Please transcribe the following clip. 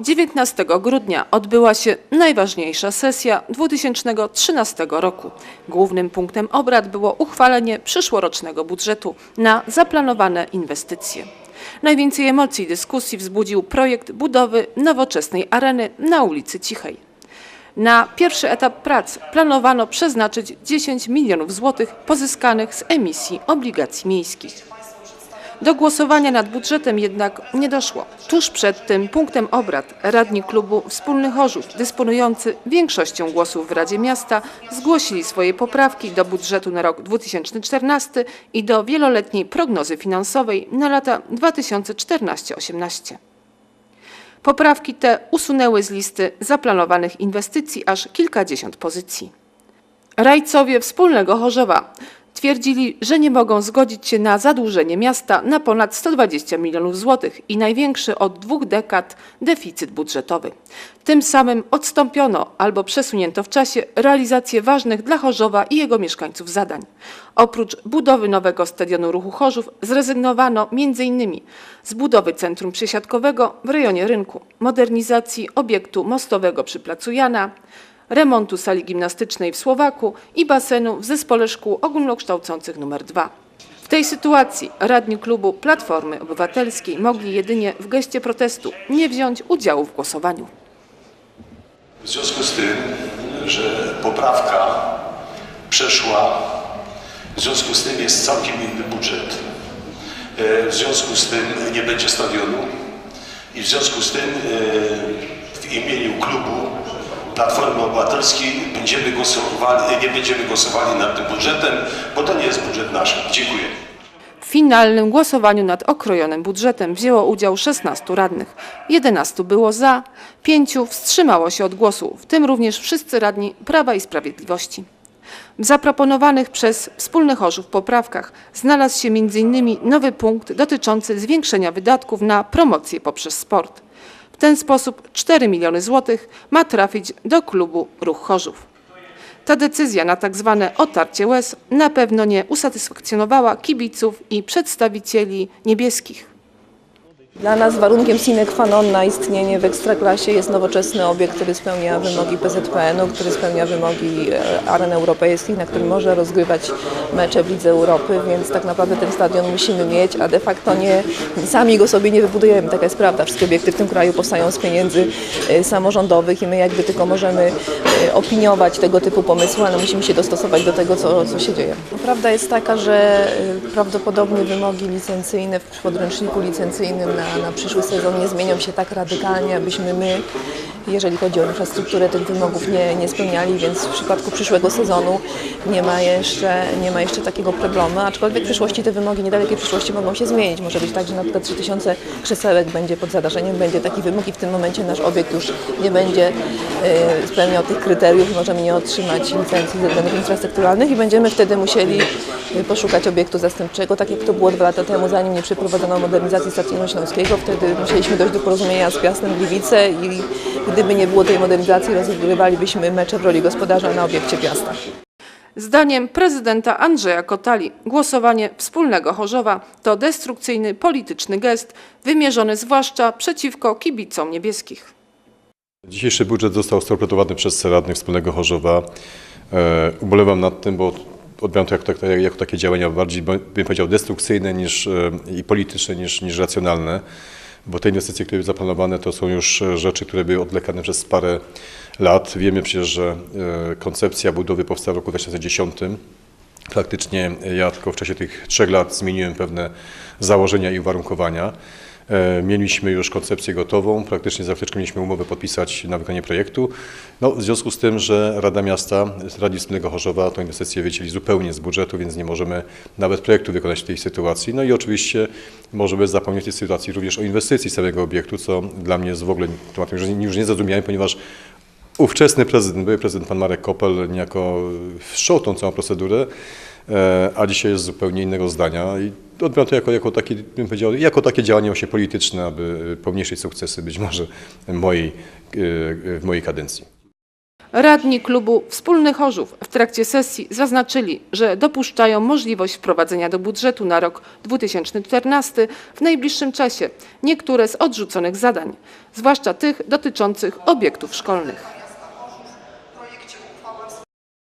19 grudnia odbyła się najważniejsza sesja 2013 roku. Głównym punktem obrad było uchwalenie przyszłorocznego budżetu na zaplanowane inwestycje. Najwięcej emocji i dyskusji wzbudził projekt budowy nowoczesnej areny na ulicy Cichej. Na pierwszy etap prac planowano przeznaczyć 10 milionów złotych pozyskanych z emisji obligacji miejskich. Do głosowania nad budżetem jednak nie doszło. Tuż przed tym punktem obrad radni klubu Wspólny Chorzów, dysponujący większością głosów w Radzie Miasta, zgłosili swoje poprawki do budżetu na rok 2014 i do wieloletniej prognozy finansowej na lata 2014-18. Poprawki te usunęły z listy zaplanowanych inwestycji aż kilkadziesiąt pozycji. Rajcowie Wspólnego Chorzowa twierdzili, że nie mogą zgodzić się na zadłużenie miasta na ponad 120 milionów złotych i największy od dwóch dekad deficyt budżetowy. Tym samym odstąpiono albo przesunięto w czasie realizację ważnych dla Chorzowa i jego mieszkańców zadań. Oprócz budowy nowego stadionu ruchu Chorzów zrezygnowano m.in. z budowy centrum przesiadkowego w rejonie rynku, modernizacji obiektu mostowego przy Placu Jana, remontu sali gimnastycznej w Słowaku i basenu w Zespole Szkół Ogólnokształcących nr 2. W tej sytuacji radni klubu Platformy Obywatelskiej mogli jedynie w geście protestu nie wziąć udziału w głosowaniu. W związku z tym, że poprawka przeszła, w związku z tym jest całkiem inny budżet. E, W związku z tym nie będzie stadionu i w związku z tym e, w imieniu klubu Platformy Obywatelskiej będziemy głosowali, nie będziemy głosowali nad tym budżetem, bo to nie jest budżet nasz. Dziękuję. W finalnym głosowaniu nad okrojonym budżetem wzięło udział 16 radnych. 11 było za, 5 wstrzymało się od głosu, w tym również wszyscy radni Prawa i Sprawiedliwości. W zaproponowanych przez Wspólny Chorzów poprawkach znalazł się m.in. nowy punkt dotyczący zwiększenia wydatków na promocję poprzez sport. W ten sposób 4 miliony złotych ma trafić do klubu Ruch Chorzów. Ta decyzja na tak zwane otarcie łez na pewno nie usatysfakcjonowała kibiców i przedstawicieli niebieskich. Dla nas warunkiem sine qua non na istnienie w Ekstraklasie jest nowoczesny obiekt, który spełnia wymogi PZPN-u, który spełnia wymogi e, aren europejskich, na którym może rozgrywać mecze w Lidze Europy, więc tak naprawdę ten stadion musimy mieć, a de facto nie, sami go sobie nie wybudujemy, taka jest prawda. Wszystkie obiekty w tym kraju powstają z pieniędzy e, samorządowych i my jakby tylko możemy e, opiniować tego typu pomysły, ale musimy się dostosować do tego, co, co się dzieje. Prawda jest taka, że prawdopodobnie wymogi licencyjne w podręczniku licencyjnym na, na przyszły sezon nie zmienią się tak radykalnie, abyśmy my, jeżeli chodzi o infrastrukturę, tych wymogów nie, nie spełniali, więc w przypadku przyszłego sezonu nie ma, jeszcze, nie ma jeszcze takiego problemu, aczkolwiek w przyszłości te wymogi, niedalekiej przyszłości mogą się zmienić. Może być tak, że na przykład 3000 krzesełek będzie pod zadarzeniem, będzie taki wymóg i w tym momencie nasz obiekt już nie będzie e, spełniał tych kryteriów i możemy nie otrzymać licencji ze względów infrastrukturalnych i będziemy wtedy musieli e, poszukać obiektu zastępczego, tak jak to było dwa lata temu, zanim nie przeprowadzono modernizacji stadionu śląskiego. Wtedy musieliśmy dojść do porozumienia z Piastem Gliwice i gdyby nie było tej modernizacji, rozgrywalibyśmy mecze w roli gospodarza na obiekcie Piasta. Zdaniem prezydenta Andrzeja Kotali głosowanie wspólnego Chorzowa to destrukcyjny polityczny gest wymierzony zwłaszcza przeciwko kibicom niebieskich. Dzisiejszy budżet został storpedowany przez radnych Wspólnego Chorzowa. E, ubolewam nad tym, bo odbieram to jako, tak- jako takie działania bardziej, bym powiedział, destrukcyjne niż, e, i polityczne niż, niż racjonalne, bo te inwestycje, które były zaplanowane, to są już e, rzeczy, które były odlekane przez parę lat. Wiemy przecież, że e, koncepcja budowy powstała w roku 2010. Faktycznie ja tylko w czasie tych trzech lat zmieniłem pewne założenia i uwarunkowania. E, Mieliśmy już koncepcję gotową, praktycznie za chwileczkę mieliśmy umowę podpisać na wykonanie projektu. No, w związku z tym, że Rada Miasta, Radni Wspólnego Chorzowa tą inwestycję wycięli zupełnie z budżetu, więc nie możemy nawet projektu wykonać w tej sytuacji. No i oczywiście możemy zapomnieć w tej sytuacji również o inwestycji samego obiektu, co dla mnie jest w ogóle tematem już już ponieważ ówczesny prezydent, były prezydent pan Marek Kopel niejako wszczął tą całą procedurę, e, a dzisiaj jest zupełnie innego zdania odbieram to jako, jako, taki, bym powiedział, jako takie działanie właśnie polityczne, aby pomniejszyć sukcesy być może mojej, e, w mojej kadencji. Radni klubu Wspólny Chorzów w trakcie sesji zaznaczyli, że dopuszczają możliwość wprowadzenia do budżetu na rok 2014 w najbliższym czasie niektóre z odrzuconych zadań, zwłaszcza tych dotyczących obiektów szkolnych.